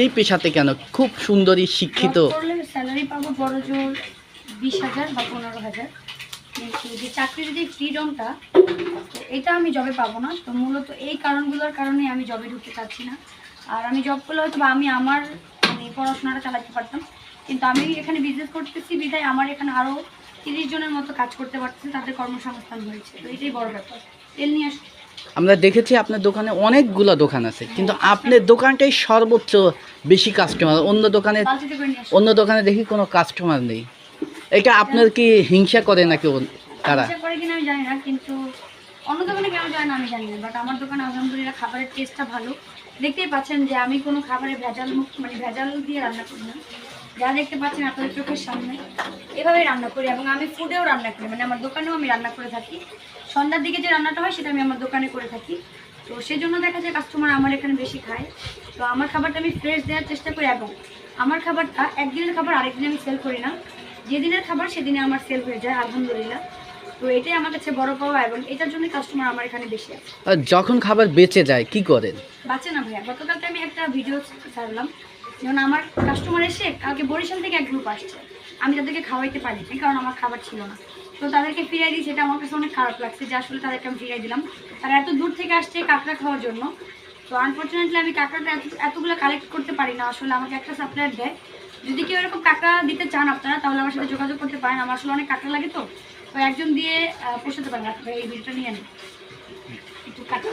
এই পেশাতে কেন? খুব সুন্দরী, শিক্ষিত। স্যালারি পাবো বড় জোর বিশ হাজার বা পনেরো হাজার। যে চাকরির যে ফ্রিডমটা এটা আমি জবে পাবো না। তো মূলত এই কারণগুলোর কারণে আমি জবে ঢুকতে চাচ্ছি না। আর আমি জব করলে হয়তো আমি আমার মানে পড়াশোনাটা চালাতে পারতাম। কিন্তু আমি এখানে বিজনেস করতেছি, বিধায় আমার এখানে আরও তিরিশ জনের মতো কাজ করতে পারতেছে, তাদের কর্মসংস্থান হয়েছে তো এটাই বড় ব্যাপার। তেল নিয়ে আসছি আমরা দেখেছি আপনার দোকানে অনেকগুলো দোকান আছে, কিন্তু আপনার দোকানটাই সর্বোচ্চ বেশি কাস্টমার অন্য দোকানে অন্য দোকানে দেখি কোনো কাস্টমার নেই। এটা আপনার কি হিংসা করে নাকি তারা? অন্য দোকানে কেন যায় না আমি জানি না বাট আমার দোকানে আলহামদুলিল্লাহ খাবারের টেস্টটা ভালো। দেখতেই পাচ্ছেন যে আমি কোনো খাবারে ভেজাল মুক্ত মানে ভেজাল দিয়ে রান্না করি না। যা দেখতে পাচ্ছেন আপনাদের চোখের সামনে এভাবেই রান্না করি এবং আমি ফুডেও রান্না করি। মানে আমার দোকানেও আমি রান্না করে থাকি। সন্ধ্যার দিকে যে রান্নাটা হয় সেটা আমি আমার দোকানে করে থাকি। তো সেজন্য দেখা যায় কাস্টমার আমার এখানে বেশি খায়। তো আমার খাবারটা আমি ফ্রেশ দেওয়ার চেষ্টা করি এবং আমার খাবারটা একদিনের খাবার আরেকদিন আমি সেল করি না। যেদিনের খাবার সেদিনে আমার সেল হয়ে যায় আলহামদুলিল্লাহ। তো এটাই আমার কাছে বড় পাওয়া এবং এটার জন্য কাস্টমার আমার এখানে বেশি আছে। যখন খাবার বেঁচে যায় কি করেন? বাঁচে না ভাইয়া। গতকালকে আমি একটা ভিডিও ছাড়লাম। যেমন আমার কাস্টমার এসে কালকে বরিশাল থেকে এক গ্রুপ আসছে। আমি তাদেরকে খাওয়াইতে পারিনি কারণ আমার খাবার ছিল না। তো তাদেরকে ফিরাই দিই সেটা আমার কাছে অনেক খারাপ লাগছে যে আসলে তাদেরকে আমি ফিরাই দিলাম। তারা এত দূর থেকে আসছে কাঁকড়া খাওয়ার জন্য। তো আনফর্চুনেটলি আমি কাঁকড়াটা এত এতগুলো কালেক্ট করতে পারি না, আসলে আমাকে একটা সাপ্লায়ার দেয়। যদি কেউ এরকম কাঁকড়া দিতে চান আপনারা, তাহলে আমার সাথে যোগাযোগ করতে পারেন। আমার আসলে অনেক কাঁকড়া লাগে তো। তো একজন দিয়ে পোষাতে পারেন এই ভিডিওটা নিয়ে নিন। একটু কাঁকড়া